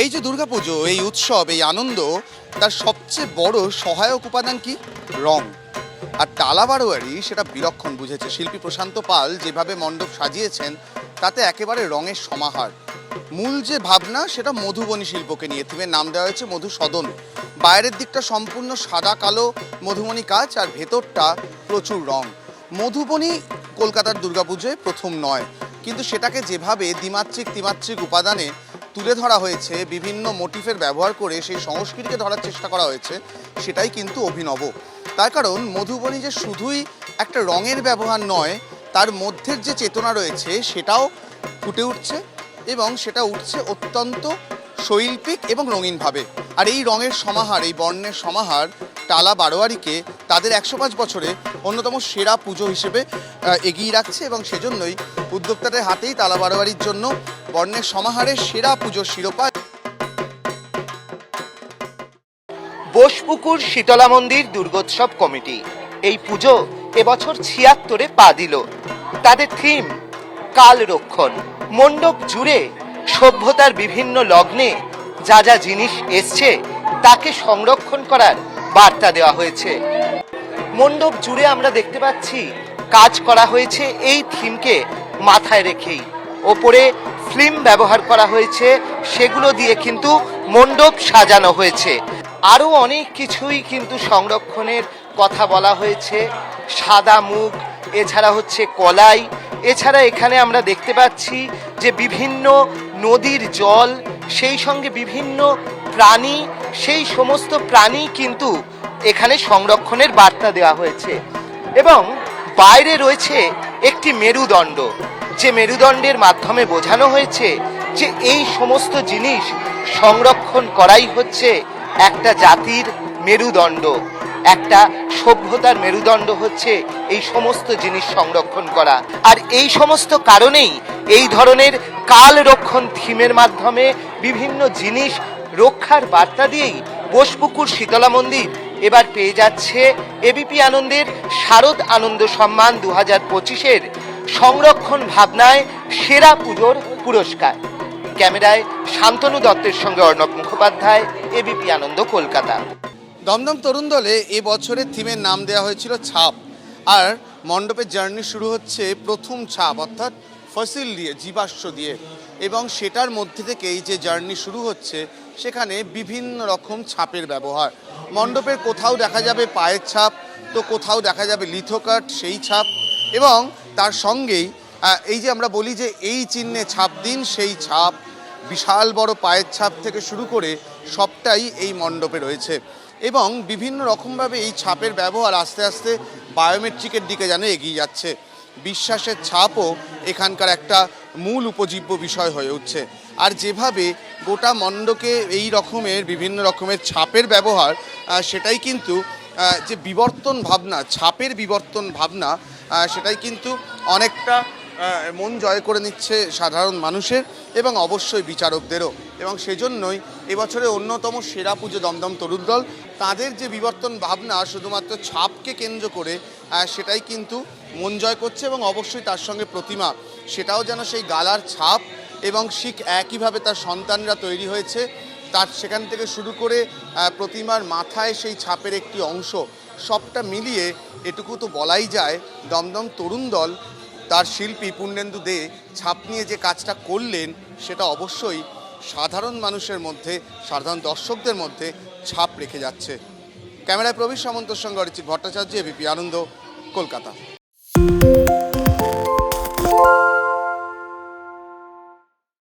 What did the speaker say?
এই যে দুর্গাপুজো, এই উৎসব, এই আনন্দ, তার সবচেয়ে বড় সহায়ক উপাদান কি? রং। আর টালা বারোয়ারি সেটা বিলক্ষণ বুঝেছে। শিল্পী প্রশান্ত পাল যেভাবে মণ্ডপ সাজিয়েছেন, তাতে একেবারে রঙের সমাহার। মূল যে ভাবনা, সেটা মধুবনী শিল্পকে নিয়ে। থিমের নাম দেওয়া হয়েছে মধু সদন। বাইরের দিকটা সম্পূর্ণ সাদা, কালো, মধুবনী কাজ আর ভেতরটা প্রচুর রং। মধুবনী কলকাতার দুর্গাপুজোয় প্রথম নয়। কিন্তু সেটাকে যেভাবে দ্বিমাত্রিক ত্রিমাত্রিক উপাদানে তুলে ধরা হয়েছে, বিভিন্ন মোটিফের ব্যবহার করে সেই সংস্কৃতিকে ধরার চেষ্টা করা হয়েছে, সেটাই কিন্তু অভিনব। তার কারণ, মধুবনী যে শুধুই একটা রঙের ব্যবহার নয়, তার মধ্যের যে চেতনা রয়েছে, সেটাও ফুটে উঠছে এবং সেটা উঠছে অত্যন্ত শৈল্পিক এবং রঙিনভাবে। আর এই রঙের সমাহার, এই বর্ণের সমাহার টালা বারোয়ারিকে তাদের একশো পাঁচ বছরে অন্যতম সেরা পুজো হিসেবে এগিয়ে রাখছে এবং সেজন্যই উদ্যোক্তাদের হাতেই তালা বারোয়ারির জন্য বর্ণের সমাহারের সেরা পুজোর শিরোপা। বোসপুকুর শীতলা মন্দির দুর্গোৎসব কমিটি, এই পুজো এবছর ছিয়াত্তরে পা দিল। তাদের থিম, কাল রক্ষণ। মণ্ডপ জুড়ে সভ্যতার বিভিন্ন লগ্নে যা যা জিনিস এসছে, তাকে সংরক্ষণ করার বার্তা দেওয়া হয়েছে। মণ্ডপ জুড়ে আমরা দেখতে পাচ্ছি, কাজ করা হয়েছে এই থিমকে মাথায় রেখেই। ওপরে ফিল্ম ব্যবহার করা হয়েছে, সেগুলো দিয়ে কিন্তু মণ্ডপ সাজানো হয়েছে। আরও অনেক কিছুই কিন্তু সংরক্ষণের কথা বলা হয়েছে। সাদা মুখ, এছাড়া হচ্ছে কলাই, এছাড়া এখানে আমরা দেখতে পাচ্ছি যে বিভিন্ন নদীর জল, সেই সঙ্গে বিভিন্ন প্রাণী সেই সমস্ত প্রাণী কিন্তু এখানে সংরক্ষণের বার্তা দেওয়া হয়েছে। এবং বাইরে রয়েছে একটি মেরুদণ্ড। যে মেরুদণ্ডের মাধ্যমে বোঝানো হয়েছে যে এই সমস্ত জিনিস সংরক্ষণ করাই হচ্ছে একটা জাতির মেরুদণ্ড। একটা সভ্যতার মেরুদণ্ড হচ্ছে এই সমস্ত জিনিস সংরক্ষণ করা। আর এই সমস্ত কারণেই এই ধরনের কাল রক্ষণ থিমের মাধ্যমে বিভিন্ন জিনিস রক্ষার বার্তা দিয়েই বোসপুকুর শীতলা মন্দির এবার পেয়ে যাচ্ছে এবিপি আনন্দের শারদ আনন্দ সম্মান দু হাজার পঁচিশের সংরক্ষণ ভাবনায় সেরা পুজোর পুরস্কার। ক্যামেরায় শান্তনু দত্তের সঙ্গে অর্ণব মুখোপাধ্যায়, এবিপি আনন্দ কলকাতা। দমদম তরুণ দলে এ বছরের থিমের নাম দেওয়া হয়েছিল ছাপ। আর মণ্ডপের জার্নি শুরু হচ্ছে প্রথম ছাপ, অর্থাৎ ফসিল দিয়ে, জীবাশ্ম দিয়ে। এবং সেটার মধ্যে থেকে এই যে জার্নি শুরু হচ্ছে, সেখানে বিভিন্ন রকম ছাপের ব্যবহার। মণ্ডপের কোথাও দেখা যাবে পায়ের ছাপ, তো কোথাও দেখা যাবে লিথোকাট সেই ছাপ। এবং তার সঙ্গেই এই যে আমরা বলি যে এই চিহ্নে ছাপ দিন, সেই ছাপ, বিশাল বড় পায়ের ছাপ থেকে শুরু করে সবটাই এই মণ্ডপে রয়েছে। এবং বিভিন্ন রকমভাবে এই ছাপের ব্যবহার আস্তে আস্তে বায়োমেট্রিকের দিকে যেন এগিয়ে যাচ্ছে। বিশ্বাসের ছাপও এখানকার একটা মূল উপজীব্য বিষয় হয়ে উঠছে। আর যেভাবে গোটা মণ্ডকে এই রকমের, বিভিন্ন রকমের ছাপের ব্যবহার সেটাই কিন্তু যে বিবর্তন ভাবনা, ছাপের বিবর্তন ভাবনা সেটাই কিন্তু অনেকটা মন জয় করে নিচ্ছে সাধারণ মানুষের এবং অবশ্যই বিচারকদেরও। এবং সেজন্যই এবছরে অন্যতম সেরা পুজো দমদম তরুণ দল। তাদের যে বিবর্তন ভাবনা, শুধুমাত্র ছাপকে কেন্দ্র করে সেটাই কিন্তু মন জয় করছে এবং অবশ্যই তার সঙ্গে প্রতিমা। সেটাও যেন সেই গালার ছাপ এবং শিখ একইভাবে তার সন্তানরা তৈরি হয়েছে। তার সেখান থেকে শুরু করে প্রতিমার মাথায় সেই ছাপের একটি অংশ। সবটা মিলিয়ে এটুকু তো বলাই যায়, দমদম তরুণ দল তার শিল্পী পূর্ণেন্দু দে ছাপ নিয়ে যে কাজটা করলেন, সেটা অবশ্যই সাধারণ মানুষের মধ্যে, সাধারণ দর্শকদের মধ্যে ছাপ রেখে যাচ্ছে। ক্যামেরায় প্রবীর সামন্তর সঙ্গে অরিচিত ভট্টাচার্য এবিপি আনন্দ, কলকাতা।